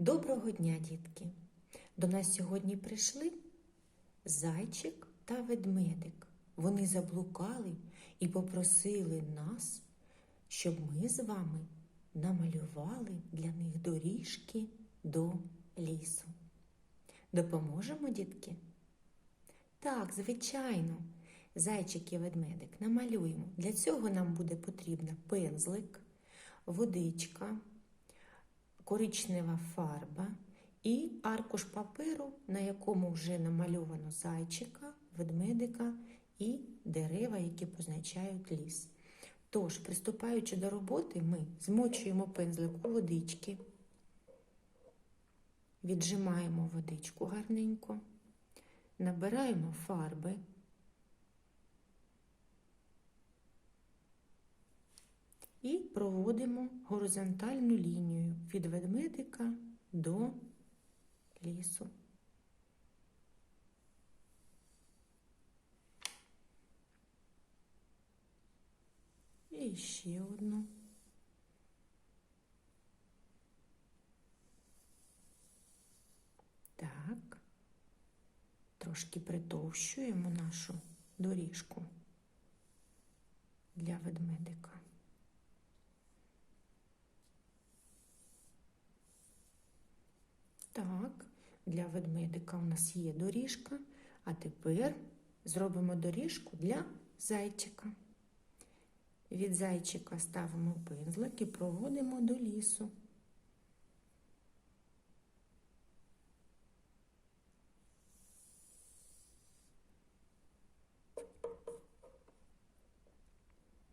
Доброго дня, дітки! До нас сьогодні прийшли зайчик та ведмедик. Вони заблукали і попросили нас, щоб ми з вами намалювали для них доріжки до лісу. Допоможемо, дітки? Так, звичайно, зайчик і ведмедик намалюємо. Для цього нам буде потрібна пензлик, водичка, коричнева фарба і аркуш паперу, на якому вже намальовано зайчика, ведмедика і дерева, які позначають ліс. Тож, приступаючи до роботи, ми змочуємо пензлик у водички, віджимаємо водичку гарненько, набираємо фарби. І проводимо горизонтальну лінію від ведмедика до лісу. І ще одну. Так, трошки притовщуємо нашу доріжку для ведмедика. Так, для ведмедика у нас є доріжка, а тепер зробимо доріжку для зайчика. Від зайчика ставимо пензлик і проводимо до лісу.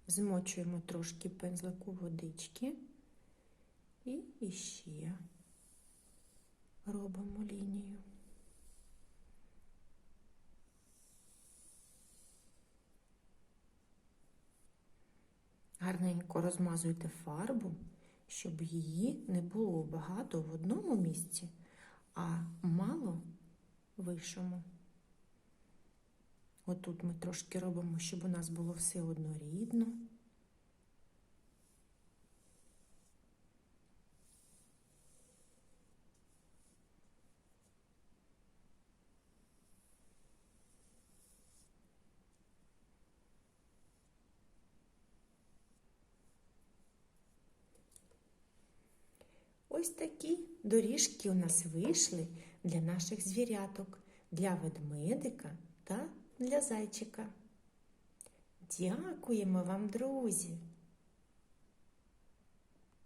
Змочуємо трошки пензлик у водички і іще робимо лінію. Гарненько розмазуйте фарбу, щоб її не було багато в одному місці, а мало в іншому. Отут ми трошки робимо, щоб у нас було все однорідно. Ось такі доріжки у нас вийшли для наших звіряток, для ведмедика та для зайчика. Дякуємо вам, друзі!